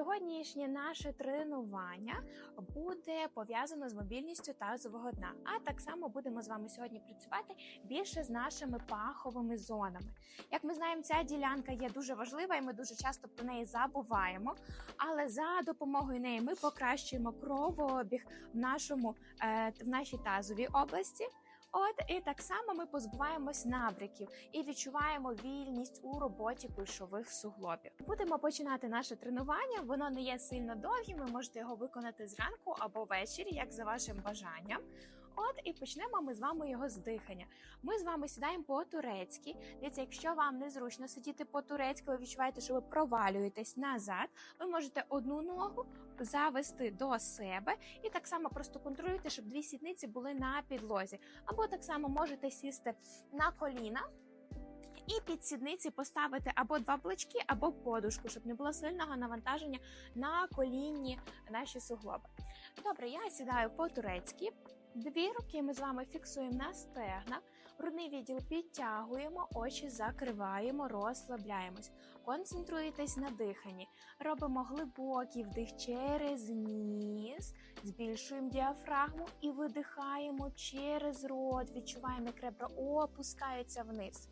Сьогоднішнє наше тренування буде пов'язано з мобільністю тазового дна. А так само будемо з вами сьогодні працювати більше з нашими паховими зонами. Як ми знаємо, ця ділянка є дуже важлива, і ми дуже часто про неї забуваємо. Але за допомогою неї ми покращуємо кровообіг в нашому е, в нашій тазовій області. От і так само ми позбуваємось набряків і відчуваємо вільність у роботі кульшових суглобів. Будемо починати наше тренування. Воно не є сильно довгим. Ви можете його виконати зранку або ввечері, як за вашим бажанням. От і почнемо ми з вами його з дихання. Ми з вами сідаємо по-турецьки. Дивіться, якщо вам незручно сидіти по-турецьки, ви відчуваєте, що ви провалюєтесь назад. Ви можете одну ногу завести до себе і так само просто контролюйте, щоб дві сідниці були на підлозі. Або так само можете сісти на коліна. І під сідниці поставити або два блочки, або подушку, щоб не було сильного навантаження на колінні наші суглоби. Добре, я сідаю по-турецьки. Дві руки ми з вами фіксуємо на стегна, грудний відділ підтягуємо, очі закриваємо, розслабляємось. Концентруєтесь на диханні. Робимо глибокий вдих через ніс, збільшуємо діафрагму і видихаємо через рот. Відчуваємо, як ребра опускаються вниз.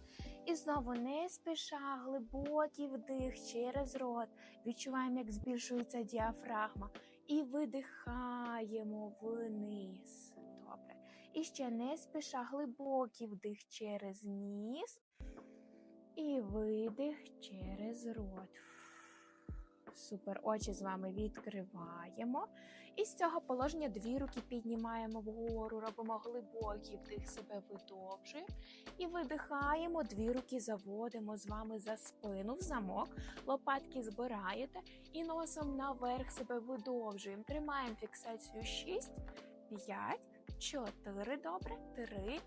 І знову не спіша, глибокий вдих через рот. Відчуваємо, як збільшується діафрагма. І видихаємо вниз. І ще не спіша глибокий вдих через ніс. І видих через рот. Супер. Очі з вами відкриваємо. І з цього положення дві руки піднімаємо вгору, робимо глибокий вдих, себе видовжуємо. І видихаємо, дві руки заводимо з вами за спину в замок. Лопатки збираєте і носом наверх себе видовжуємо. Тримаємо фіксацію 6, 5, 4. Добре. 3,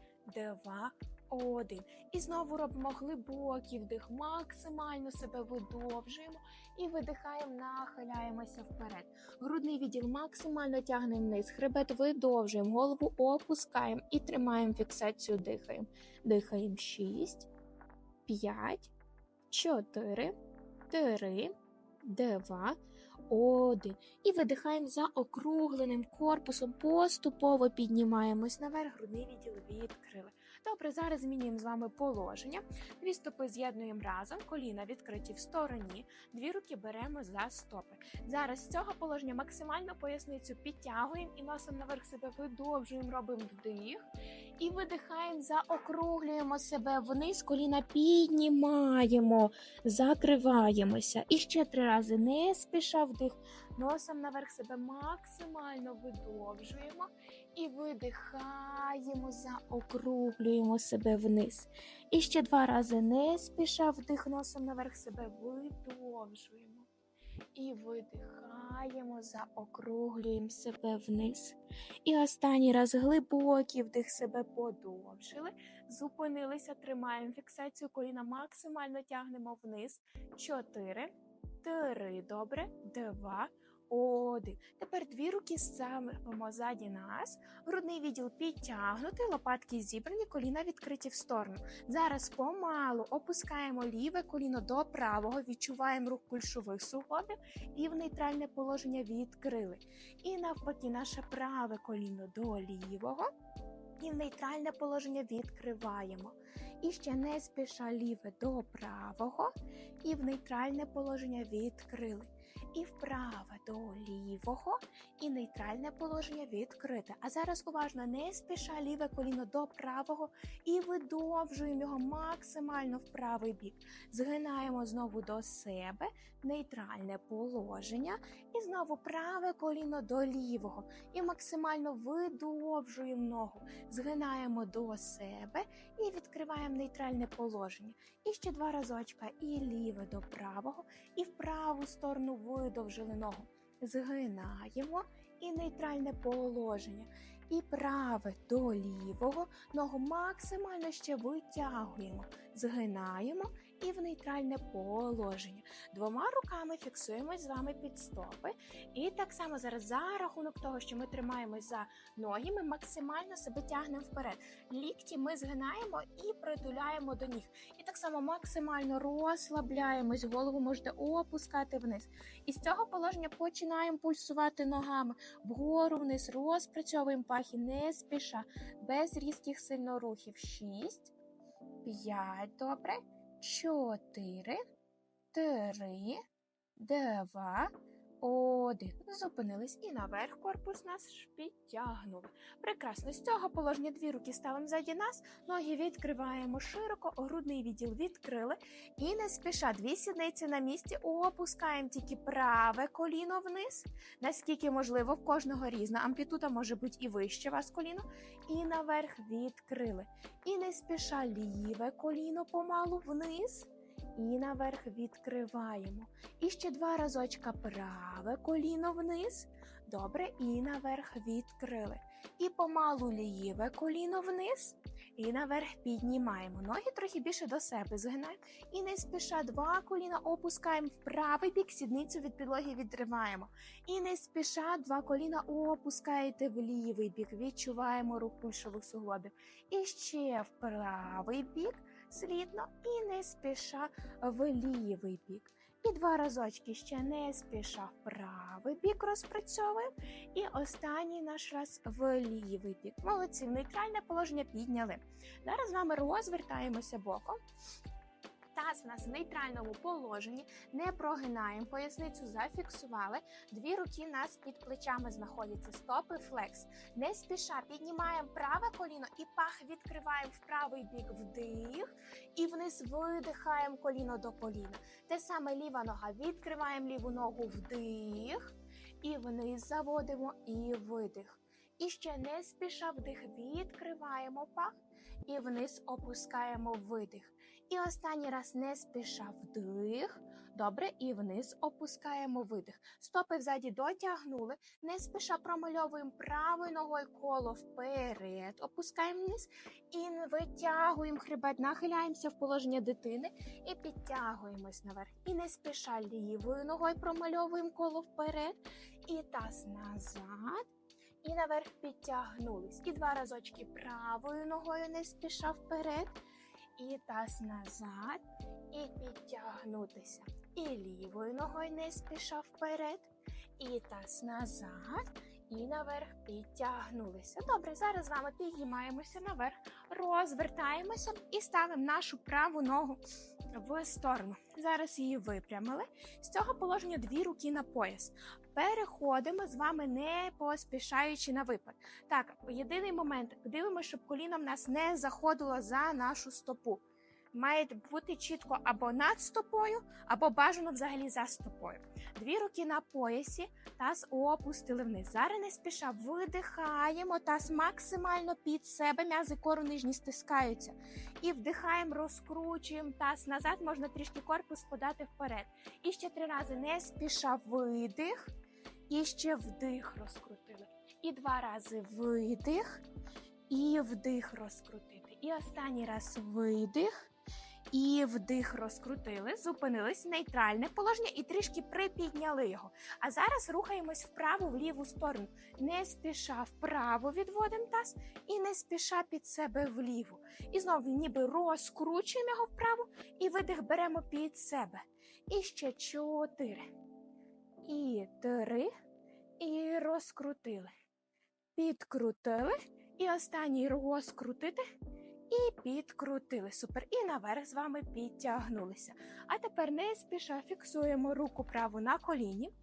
2, один. І знову робимо глибокий вдих, максимально себе видовжуємо і видихаємо, нахиляємося вперед. Грудний відділ максимально тягнемо вниз, хребет видовжуємо, голову опускаємо і тримаємо фіксацію, дихаємо. Дихаємо 6, 5, 4, 3, 2, один. І видихаємо за округленим корпусом, поступово піднімаємось наверх, грудний відділ відкрили. Добре, зараз змінюємо з вами положення. Дві стопи з'єднуємо разом, коліна відкриті в стороні, дві руки беремо за стопи. Зараз з цього положення максимально поясницю підтягуємо і носом наверх себе видовжуємо, робимо вдих. І видихаємо, заокруглюємо себе вниз, коліна піднімаємо, закриваємося. І ще три рази не спіша вдих. Носом наверх себе максимально видовжуємо і видихаємо, заокруглюємо себе вниз. І ще два рази не спіша вдих носом наверх себе видовжуємо. І видихаємо, заокруглюємо себе вниз. І останній раз глибокий вдих себе подовжили. Зупинилися, тримаємо фіксацію коліна, максимально тягнемо вниз. Чотири, три, добре, два. Один. Тепер дві руки ставимо ззаді нас, грудний відділ підтягнутий, лопатки зібрані, коліна відкриті в сторону. Зараз помалу опускаємо ліве коліно до правого, відчуваємо рух кульшових суглобів і в нейтральне положення відкрили. І навпаки, наше праве коліно до лівого. І в нейтральне положення відкриваємо. І ще не спіша ліве до правого, і в нейтральне положення відкрили і вправе до лівого, і нейтральне положення відкрите. А зараз уважно не спіша ліве коліно до правого і видовжуємо його максимально в правий бік. Згинаємо знову до себе, нейтральне положення, і знову праве коліно до лівого. І максимально видовжуємо ногу, згинаємо до себе і відкриваємо нейтральне положення. І ще два разочка, і ліве до правого, і в праву сторону видовжили ногу. Згинаємо і нейтральне положення. І праве до лівого, ногу максимально ще витягуємо, згинаємо і в нейтральне положення. Двома руками фіксуємось з вами під стопи. І так само зараз за рахунок того, що ми тримаємось за ноги, ми максимально себе тягнемо вперед. Лікті ми згинаємо і притуляємо до ніг. І так само максимально розслабляємось, голову можете опускати вниз. І з цього положення починаємо пульсувати ногами вгору вниз, розпрацьовуємо пахи, не спіша, без різких сильно рухів. Шість, п'ять, добре, чотири, три, два, один. Зупинились і наверх корпус нас підтягнули. Прекрасно. З цього положення дві руки ставимо ззаді нас, ноги відкриваємо широко, грудний відділ відкрили. І не спіша дві сідниці на місці. Опускаємо тільки праве коліно вниз. Наскільки можливо, в кожного різна амплітуда може бути і вище вас коліно. І наверх відкрили. І не спіша ліве коліно помалу вниз. І наверх відкриваємо. І ще два разочка праве коліно вниз. Добре, і наверх відкрили. І помалу ліве коліно вниз. І наверх піднімаємо. Ноги трохи більше до себе згинаємо. І не спіша два коліна опускаємо в правий бік, сідницю від підлоги відриваємо. І не спіша два коліна опускаєте в лівий бік. Відчуваємо рух пульшових суглобів. І ще в правий бік слідно і не спіша в лівий бік. І два разочки ще не спіша в правий бік розпрацьовуємо. І останній наш раз в лівий бік. Молодці, в нейтральне положення підняли. Зараз з вами розвертаємося боком. Таз у нас в нейтральному положенні, не прогинаємо, поясницю зафіксували. Дві руки у нас під плечами знаходяться. Стопи флекс. Не спіша піднімаємо праве коліно і пах відкриваємо в правий бік вдих. І вниз видихаємо коліно до коліна. Те саме ліва нога. Відкриваємо ліву ногу вдих. І вниз заводимо і видих. І ще не спіша вдих. Відкриваємо пах. І вниз опускаємо видих. І останній раз не спіша вдих. Добре, і вниз опускаємо видих. Стопи взаді дотягнули. Не спіша промальовуємо правою ногою коло вперед. Опускаємо вниз і витягуємо хребет, нахиляємося в положення дитини і підтягуємось наверх. І не спіша лівою ногою промальовуємо коло вперед. І таз назад. І наверх підтягнулись. І два разочки правою ногою не спіша вперед. І таз назад. І підтягнутися. І лівою ногою не спіша вперед. І таз назад. І наверх підтягнулися. Добре, зараз з вами підіймаємося наверх, розвертаємося і ставимо нашу праву ногу в сторону. Зараз її випрямили. З цього положення дві руки на пояс. Переходимо з вами, не поспішаючи на випад. Так, єдиний момент. Дивимося, щоб коліно в нас не заходило за нашу стопу. Має бути чітко або над стопою, або бажано взагалі за стопою. Дві руки на поясі, таз опустили вниз. Зараз не спіша видихаємо, таз максимально під себе, м'язи кору нижні стискаються. І вдихаємо, розкручуємо таз назад, можна трішки корпус подати вперед. І ще три рази не спіша видих. І ще вдих розкрутили. І два рази видих, і вдих розкрутити. І останній раз видих. І вдих розкрутили, зупинились, нейтральне положення і трішки припідняли його. А зараз рухаємось вправо в ліву сторону. Не спіша вправо відводимо таз і не спіша під себе вліву. І знову ніби розкручуємо його вправо і видих беремо під себе. І ще чотири. І три. І розкрутили. Підкрутили. І останній розкрутити. І підкрутили. Супер. І наверх з вами підтягнулися. А тепер не спіша фіксуємо руку праву на коліні,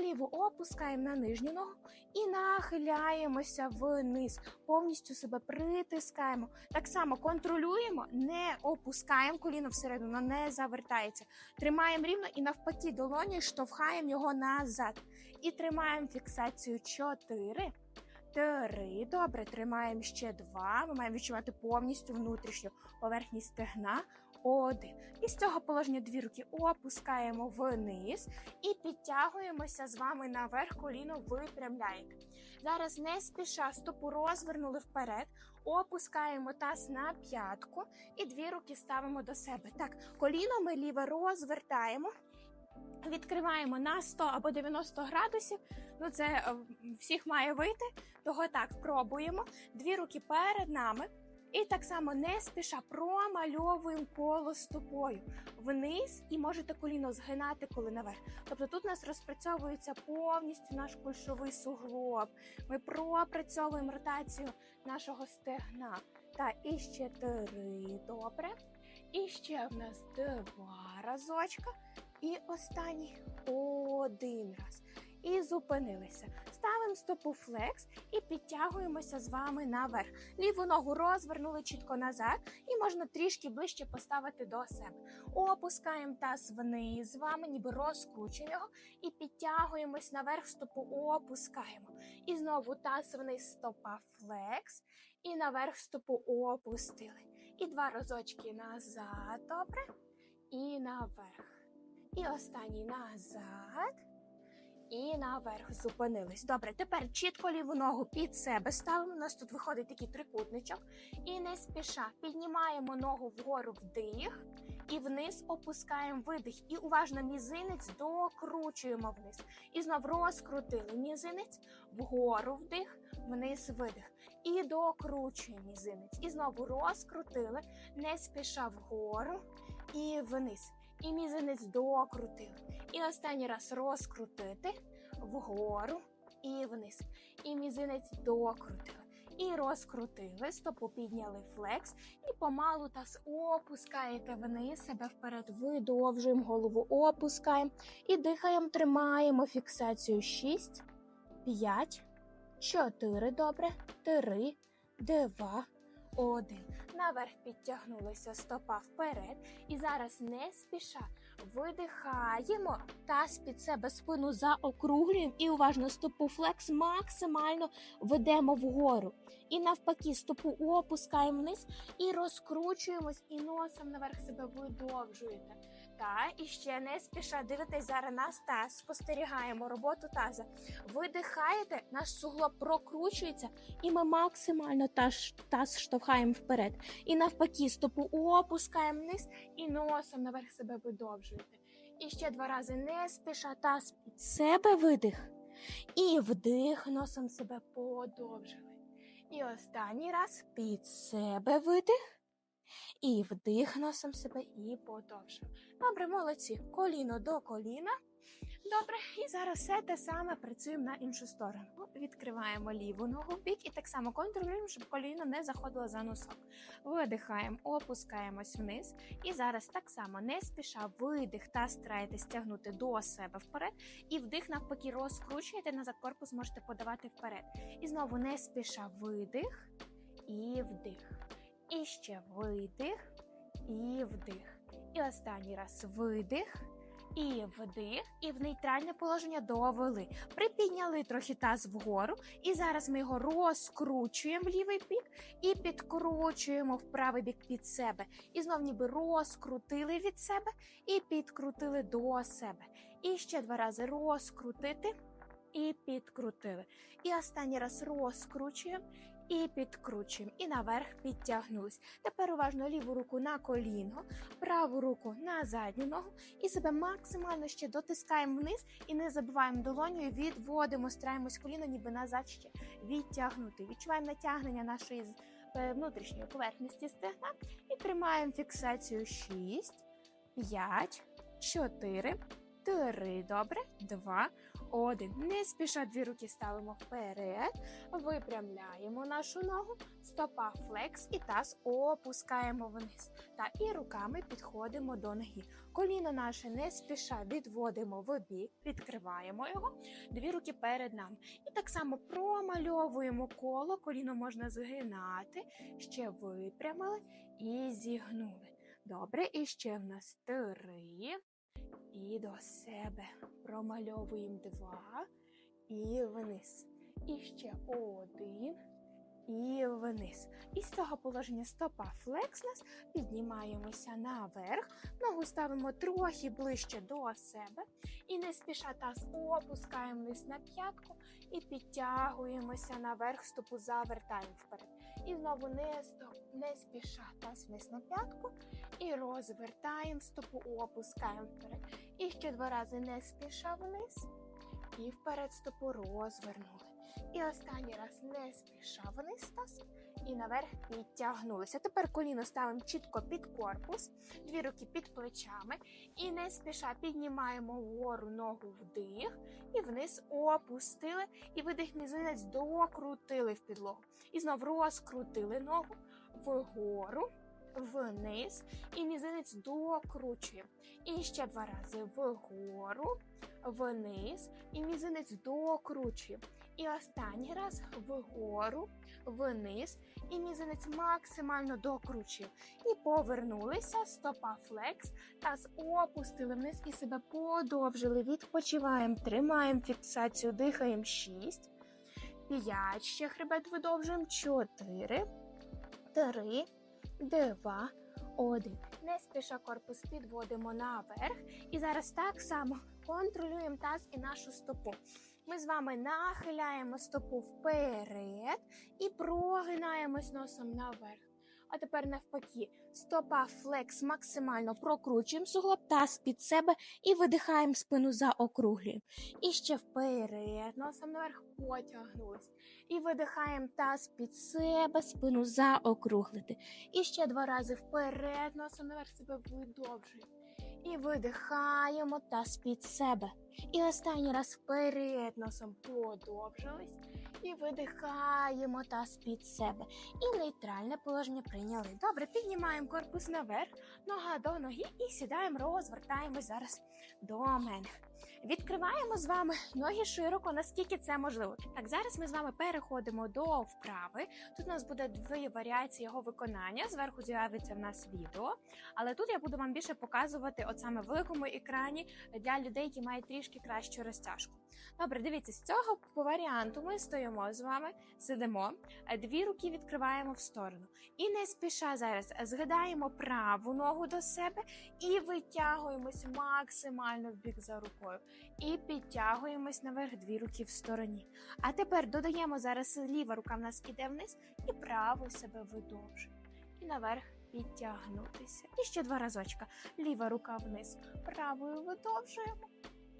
ліву опускаємо на нижню ногу і нахиляємося вниз. Повністю себе притискаємо. Так само контролюємо, не опускаємо коліно всередину, не завертається. Тримаємо рівно і навпаки долоні штовхаємо його назад. І тримаємо фіксацію 4. Три. Добре, тримаємо ще два. Ми маємо відчувати повністю внутрішню поверхність стегна. один. І з цього положення дві руки опускаємо вниз і підтягуємося з вами наверх, коліно випрямляєте. Зараз не спіша стопу розвернули вперед, опускаємо таз на п'ятку і дві руки ставимо до себе. Так, коліно ми ліве розвертаємо. Відкриваємо на 100 або 90 градусів. Ну, це е, всіх має вийти. Того так пробуємо. Дві руки перед нами. І так само не спіша промальовуємо коло стопою вниз і можете коліно згинати, коли наверх. Тобто тут у нас розпрацьовується повністю наш кульшовий суглоб. Ми пропрацьовуємо ротацію нашого стегна. Та і ще три. Добре. І ще в нас два разочка. І останній один раз. І зупинилися. Ставимо стопу флекс і підтягуємося з вами наверх. Ліву ногу розвернули чітко назад, і можна трішки ближче поставити до себе. Опускаємо таз вниз з вами, ніби розкручуємо його, і підтягуємось наверх, стопу опускаємо. І знову таз вниз, стопа флекс, і наверх стопу опустили. І два разочки назад, добре. І наверх. І останній назад. І наверх зупинились. Добре, тепер чітко ліву ногу під себе ставимо. У нас тут виходить такий трикутничок. І не спіша піднімаємо ногу вгору вдих і вниз опускаємо видих. І уважно мізинець докручуємо вниз. І знов розкрутили мізинець вгору вдих, вниз видих. І докручуємо мізинець. І знову розкрутили, не спіша вгору і вниз. І мізинець докрутили. І останній раз розкрутити вгору і вниз. І мізинець докрутили. І розкрутили, стопу підняли флекс, і помалу таз опускаєте вниз себе вперед, видовжуємо голову, опускаємо і дихаємо, тримаємо фіксацію 6, 5, 4, добре, 3, 2, один. Наверх підтягнулися стопа вперед. І зараз не спіша видихаємо, таз під себе спину заокруглюємо і уважно стопу флекс максимально ведемо вгору. І навпаки, стопу опускаємо вниз і розкручуємось, і носом наверх себе видовжуєте. Та і ще не спіша дивитесь зараз на таз, спостерігаємо роботу таза. Видихаєте, наш суглоб прокручується, і ми максимально таз, таз штовхаємо вперед. І навпаки, стопу опускаємо вниз і носом наверх себе видовжуєте. І ще два рази не спіша таз під себе видих. І вдих носом себе подовжили. І останній раз під себе видих. І вдих носом себе і подовжив. Добре, молодці. Коліно до коліна. Добре, і зараз все те саме працюємо на іншу сторону. Відкриваємо ліву ногу в бік і так само контролюємо, щоб коліно не заходило за носок. Видихаємо, опускаємось вниз. І зараз так само не спіша видих та стараєтесь тягнути до себе вперед. І вдих, навпаки, розкручуєте назад корпус, можете подавати вперед. І знову не спіша видих і вдих. І ще видих і вдих. І останній раз видих. І вдих, і в нейтральне положення довели. Припідняли трохи таз вгору. І зараз ми його розкручуємо в лівий бік і підкручуємо в правий бік під себе. І знов ніби розкрутили від себе і підкрутили до себе. І ще два рази розкрутити і підкрутили. І останній раз розкручуємо і підкручуємо. І наверх підтягнулись. Тепер уважно ліву руку на коліно, праву руку на задню ногу і себе максимально ще дотискаємо вниз і не забуваємо долоною, відводимо, стараємось коліно, ніби назад ще відтягнути. Відчуваємо натягнення нашої е, внутрішньої поверхності стегна і тримаємо фіксацію 6, 5, 4, 3, добре, 2, один. Не спіша дві руки ставимо вперед, випрямляємо нашу ногу, стопа флекс і таз опускаємо вниз. Та і руками підходимо до ноги. Коліно наше не спіша відводимо в бік, відкриваємо його, дві руки перед нами. І так само промальовуємо коло, коліно можна згинати, ще випрямили і зігнули. Добре, і ще в нас три. І до себе промальовуємо два і вниз. І ще один. і вниз. І з цього положення стопа флекс нас піднімаємося наверх, ногу ставимо трохи ближче до себе. І не спіша таз опускаємо вниз на п'ятку і підтягуємося наверх, стопу завертаємо вперед. І знову не, стоп, не спіша таз вниз на п'ятку і розвертаємо стопу, опускаємо вперед. І ще два рази не спіша вниз. І вперед стопу розвернули. І останній раз не спіша вниз таз. І наверх підтягнулися. Тепер коліно ставимо чітко під корпус, дві руки під плечами. І не спіша піднімаємо вгору ногу вдих. І вниз опустили. І видих мізинець докрутили в підлогу. І знов розкрутили ногу вгору, вниз. І мізинець докручуємо. І ще два рази вгору, вниз. І мізинець докручуємо. І останній раз вгору, вниз. І мізинець максимально докручуємо. І повернулися, стопа флекс. Таз опустили вниз і себе подовжили. Відпочиваємо, тримаємо фіксацію, дихаємо 6. 5. Ще хребет видовжуємо. 4, 3, 2, 1. Не спіша корпус підводимо наверх. І зараз так само контролюємо таз і нашу стопу. Ми з вами нахиляємо стопу вперед і прогинаємось носом наверх. А тепер навпаки, стопа флекс максимально прокручуємо суглоб, таз під себе і видихаємо спину заокруглюємо. І ще вперед, носом наверх потягнулись. І видихаємо таз під себе, спину заокруглити. І ще два рази вперед, носом наверх себе видовжуємо. І видихаємо таз під себе. І останній раз вперед носом подовжились. І видихаємо таз під себе. І нейтральне положення прийняли. Добре, піднімаємо корпус наверх, нога до ноги і сідаємо, розвертаємось зараз до мене. Відкриваємо з вами ноги широко, наскільки це можливо. Так, зараз ми з вами переходимо до вправи. Тут у нас буде дві варіації його виконання. Зверху з'явиться в нас відео. Але тут я буду вам більше показувати, от саме в великому екрані для людей, які мають трішки кращу розтяжку. Добре, дивіться, з цього по варіанту ми стоїмо з вами, сидимо, дві руки відкриваємо в сторону. І не спіша зараз згадаємо праву ногу до себе і витягуємось максимально в бік за рукою. І підтягуємось наверх дві руки в стороні. А тепер додаємо зараз ліва рука в нас іде вниз, і праву себе видовжуємо. І наверх підтягнутися. І ще два разочка. Ліва рука вниз, правою видовжуємо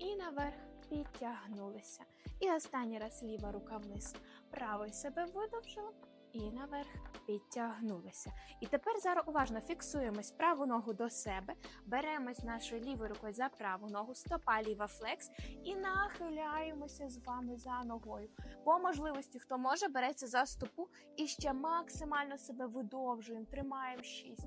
і наверх підтягнулися. І останній раз ліва рука вниз, правою себе видовжили і наверх підтягнулися. І тепер зараз уважно фіксуємось праву ногу до себе, беремось нашою лівою рукою за праву ногу, стопа ліва флекс і нахиляємося з вами за ногою. По можливості, хто може, береться за стопу і ще максимально себе видовжуємо. Тримаємо 6,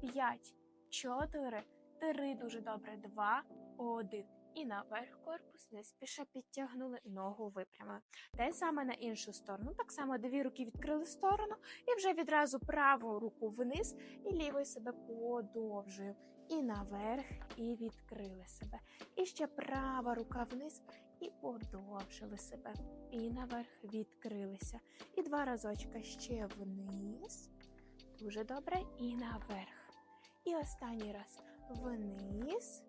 5, 4, 3, дуже добре, 2, 1. І наверх корпус не спіша підтягнули, ногу випрямили. Те саме на іншу сторону. Так само дві руки відкрили сторону, і вже відразу праву руку вниз, і лівою себе подовжуємо. І наверх, і відкрили себе. І ще права рука вниз, і подовжили себе. І наверх відкрилися. І два разочка ще вниз. Дуже добре. І наверх. І останній раз вниз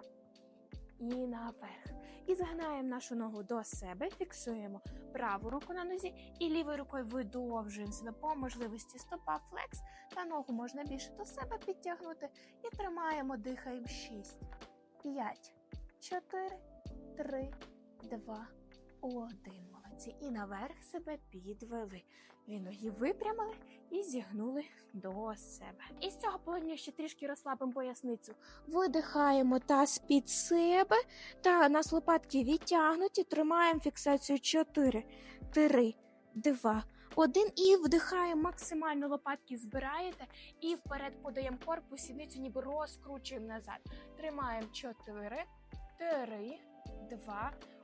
і наверх. І згинаємо нашу ногу до себе, фіксуємо праву руку на нозі і лівою рукою видовжуємо себе по можливості стопа флекс. Та ногу можна більше до себе підтягнути. І тримаємо, дихаємо 6, 5, 4, 3, 2, 1. Молодці. І наверх себе підвели. Ноги випрямили і зігнули до себе. І з цього положення ще трішки розслабимо поясницю. Видихаємо таз під себе, та нас лопатки відтягнуті, тримаємо фіксацію 4, 3, 2, 1 і вдихаємо максимально лопатки збираєте і вперед подаємо корпус, сідницю ніби розкручуємо назад. Тримаємо 4, 3, 2, 1.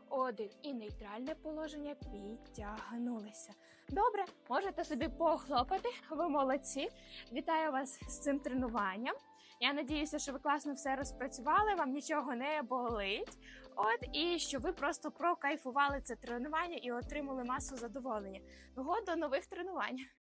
І нейтральне положення підтягнулися. Добре, можете собі похлопати, ви молодці. Вітаю вас з цим тренуванням. Я надіюся, що ви класно все розпрацювали, вам нічого не болить. От і що ви просто прокайфували це тренування і отримали масу задоволення. Ну, до нових тренувань.